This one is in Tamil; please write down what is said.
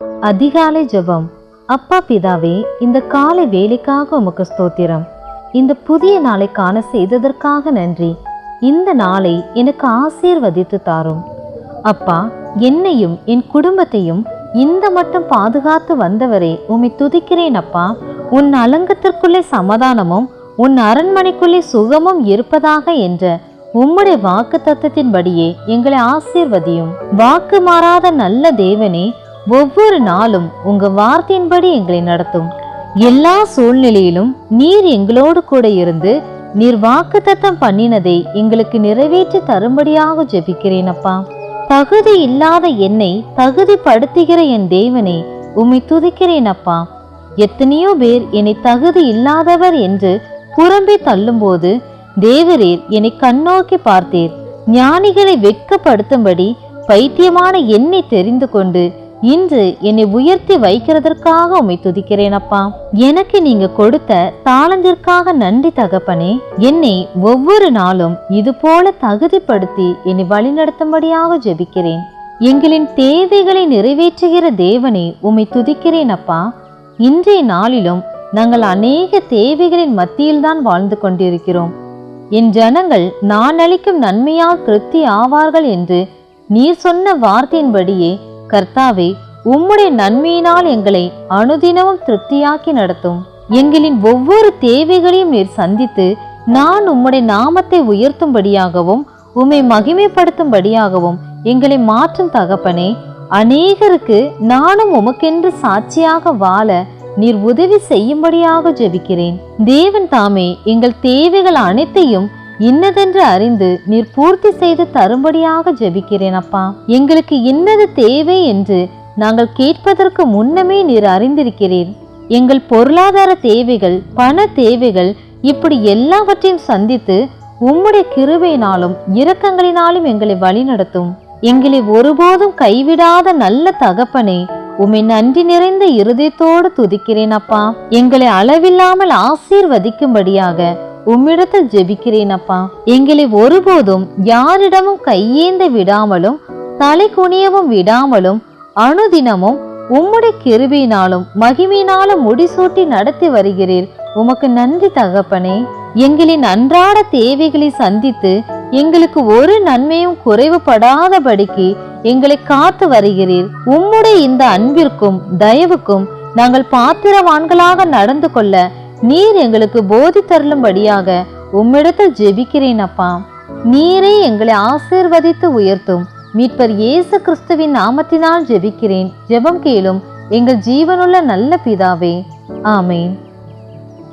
அதிகாலை ஜெபம். அப்பா பிதாவே இந்த காலை வேலைக்காக உமக்கு ஸ்தோத்திரம். இந்த புதிய நாளை காண செய்ததற்காக நன்றி. இந்த நாளை எனக்கு ஆசீர்வதித்து தாரும். அப்பா என்னையும் என் குடும்பத்தையும் இந்த மட்டும் பாதுகாத்து வந்தவரே உம்மை துதிக்கிறேன் அப்பா. உன் அலங்கத்திற்குள்ளே சமாதானமும் உன் அரண்மனைக்குள்ளே சுகமும் இருப்பதாக என்ற உம்முடைய வாக்கு தத்துவத்தின்படியே எங்களை ஆசீர்வதியும். வாக்கு மாறாத நல்ல தேவனே ஒவ்வொரு நாளும் உங்க வார்த்தையின்படி எங்களை நடத்தும். எல்லா சூழ்நிலையிலும் நீர் எங்களோடு கூட இருந்து நீர் வாக்குத்தத்தம் பண்ணினதை எங்களுக்கு நிறைவேற்றி தரும்படியாக ஜெபிக்கிறேன் அப்பா. தகுதி இல்லாத என்னை தகுதிப்படுத்துகிற என் தேவனே உம்மை துதிக்கிறேன் அப்பா. எத்தனையோ பேர் என்னை தகுதி இல்லாதவர் என்று புறம்பே தள்ளும்போது தேவரீர் என்னை கண்ணோக்கி பார்த்தீர். ஞானிகளை வெட்கப்படுத்தும்படி பைத்தியமான என்னை தெரிந்து கொண்டு இன்று என்னை உயர்த்தி வைக்கிறதற்காக உம்மை துதிக்கிறேன் அப்பா எனக்கு நீங்க கொடுத்த தாளந்திற்காக நன்றி தகப்பனே. என்னை ஒவ்வொரு நாளும் இது போல தகுதிப்படுத்தி என்னை வழிநடத்தும்படியாக ஜெபிக்கிறேன். எங்களின் தேவைகளை நிறைவேற்றுகிற தேவனை உம்மை துதிக்கிறேன் அப்பா இன்றைய நாளிலும் நாங்கள் அநேக தேவைகளின் மத்தியில்தான் வாழ்ந்து கொண்டிருக்கிறோம். என் ஜனங்கள் நான் அளிக்கும் நன்மையால் திருப்தி ஆவார்கள் என்று நீர் சொன்ன வார்த்தையின்படியே கர்த்தாவே உம்முடைய நன்மையினால் எங்களை அனுதினமும் திருப்தியாக்கி நடத்தும். எங்களின் ஒவ்வொரு தேவைகளையும் நீர் சந்தித்து நான் உம்முடைய நாமத்தை உயர்த்தும்படியாகவும் உம்மை மகிமைப்படுத்தும்படியாகவும் எங்களை மாற்றும் தகப்பனே அநேகருக்கு நானும் உமக்கென்று சாட்சியாக வாழ நீர் உதவி செய்யும்படியாக ஜெபிக்கிறேன். தேவன் தாமே எங்கள் தேவைகள் அனைத்தையும் இன்னதென்று அறிந்து நீர் பூர்த்தி செய்து தரும்படியாக ஜெபிக்கிறேன் அப்பா. எங்களுக்கு இன்னது தேவை என்று நாங்கள் கேட்பதற்கு முன்னமே நீர் அறிந்திருக்கிறீர். எங்கள் பொருளாதார தேவைகள் பண தேவைகள் இப்படி எல்லாவற்றையும் சந்தித்து உம்முடைய கிருபையினாலும் இரக்கங்களினாலும் எங்களை வழிநடத்தும் எங்களை ஒருபோதும் கைவிடாத நல்ல தகப்பனே உம்மை நன்றி நிறைந்த இருதயத்தோடு துதிக்கிறேன் அப்பா. எங்களை அளவில்லாமல் ஆசீர்வதிக்கும்படியாக உம்மிடத்தில் ஜெபிக்கிறேன் அப்பா எங்களை ஒருபோதும் யாரிடமும் கையேந்த விடாமலும் தலை குனியவும் விடாமலும் அனுதினமும் உம்முடைய கிருபையினாலும் மகிமையினாலும் முடிசூட்டி நடத்தி வருகிறீர். உமக்கு நன்றி தகப்பனே. எங்களின் அன்றாட தேவைகளை சந்தித்து எங்களுக்கு ஒரு நன்மையும் குறைவுபடாதபடிக்கு எங்களை காத்து வருகிறீர். உம்முடைய இந்த அன்பிற்கும் தயவுக்கும் நாங்கள் பாத்திரவான்களாக நடந்து கொள்ள நீர் எங்களுக்கு போதி தருளும்படியாக உம்மிடத்தில் ஜெபிக்கிறேன் அப்பா. நீரே எங்களை ஆசீர்வதித்து உயர்த்தும். மீட்பர் இயேசு கிறிஸ்துவின் நாமத்தினால் ஜெபிக்கிறேன். ஜெபம் கேளும் எங்கள் ஜீவனுள்ள நல்ல பிதாவே. ஆமேன்.